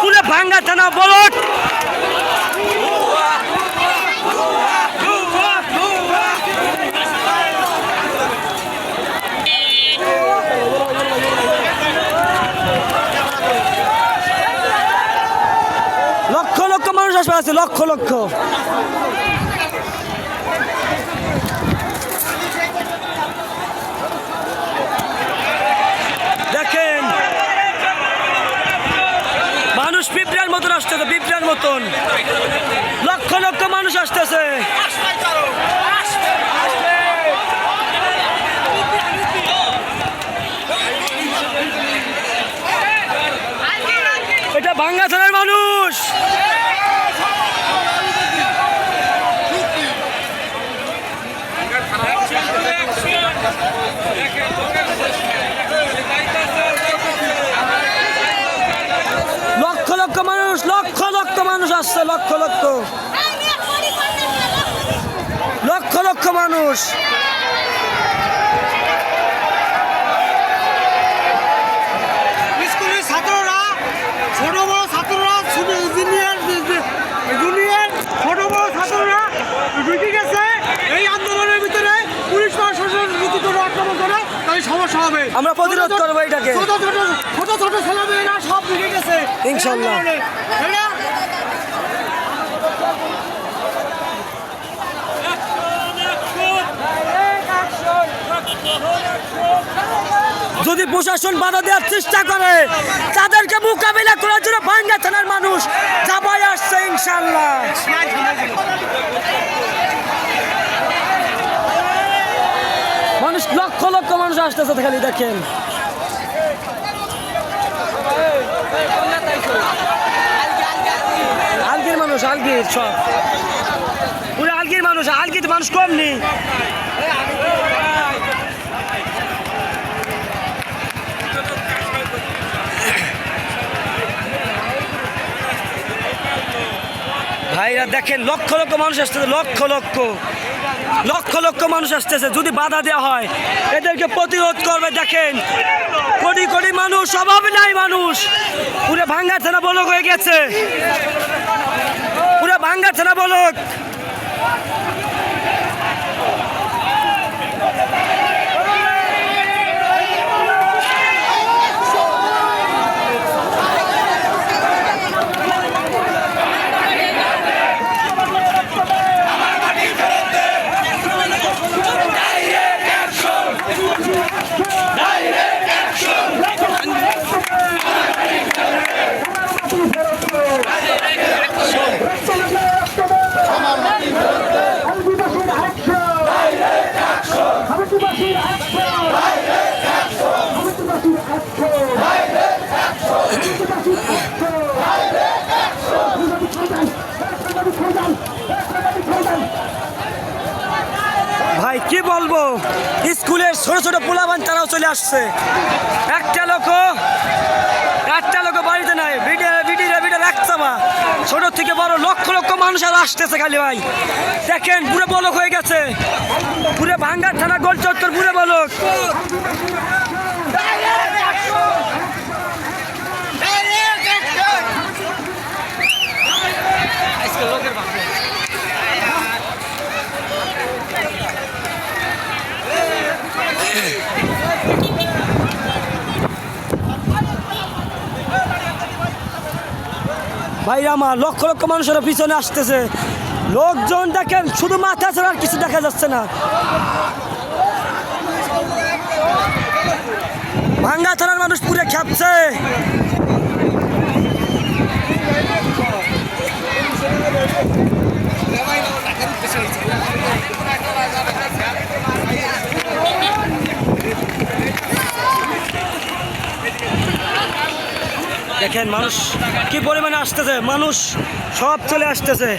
পুরে ভাঙ্গা থানা বলট। লক্ষ লক্ষ মানুষ আসবে আছে লক্ষ লক্ষ দেখেন মানুষ পিঁপড়ার মতন আসতেছে পিঁপড়ার মতন। লক্ষ লক্ষ মানুষ আসতেছে এটা ভাঙ্গা থানার মানুষ লক্ষ লক্ষ মানুষ লক্ষ লক্ষ মানুষ আসছে লক্ষ লক্ষ। লক্ষ লক্ষ মানুষ। স্কুলের ছাত্ররা ছোট বড় ছাত্ররা জুনিয়র জুনিয়র ছোট বড় ছাত্ররা ঢুকে গেছে। এই আন্দোলনের ভিতরে পুলিশ প্রশাসন যদি কোনো আক্রমণ করে তাহলে সমস্যা হবে। আমরা প্রতিরোধ করব এটাকে। ছোট ছোট ছোট ছোট ছেলেমেয়েরা সব ঢুকে গেছে। ইনশাল্লাহ। যদি প্রশাসন বাধা দেওয়ার চেষ্টা করে, তাদেরকে মোকাবিলা করার জন্য ভাঙ্গা থানার মানুষ যাবাই আসছে ইনশাল্লাহ মানুষ লক্ষ লক্ষ মানুষ আসতেছে খালি, দেখেন। আলগির মানুষ, আলগির, সব। পুরো আলগির মানুষ আলগির মানুষ কম নেই। দেখেন, লক্ষ লক্ষ মানুষ আসতেছে, লক্ষ লক্ষ। লক্ষ লক্ষ মানুষ আসতেছে, যদি বাধা দেওয়া হয়। এদেরকে প্রতিরোধ করবে, দেখেন। কোটি কোটি মানুষ, অভাব নাই মানুষ। পুরো ভাঙ্গা থানা বলক হয়ে গেছে। পুরো ভাঙ্গা থানা বলক। ভাই, কি বলব? স্কুলের ছোট ছোট পোলাবান তারাও চলে আসছে। একটা লোক একটা লোক বাড়িতে নাই। ভিডিও ভিডিও ছোট থেকে বড় লক্ষ লক্ষ মানুষ আর আসতেছে খালি ভাই। দেখেন পুরো বলক হয়ে গেছে। পুরো ভাঙ্গার থানা গোল চত্বর পুরো বলক। ভাই আমার লক্ষ লক্ষ মানুষের পিছনে আসতেছে। লোকজন দেখেন, শুধু মাথা ছাড়া আর কিছু দেখা যাচ্ছে না। ভাঙ্গা থানার মানুষ পুরে খেপছে। দেখেন মানুষ কি পরিমাণে আসতেছে? মানুষ সব চলে আসতেছে।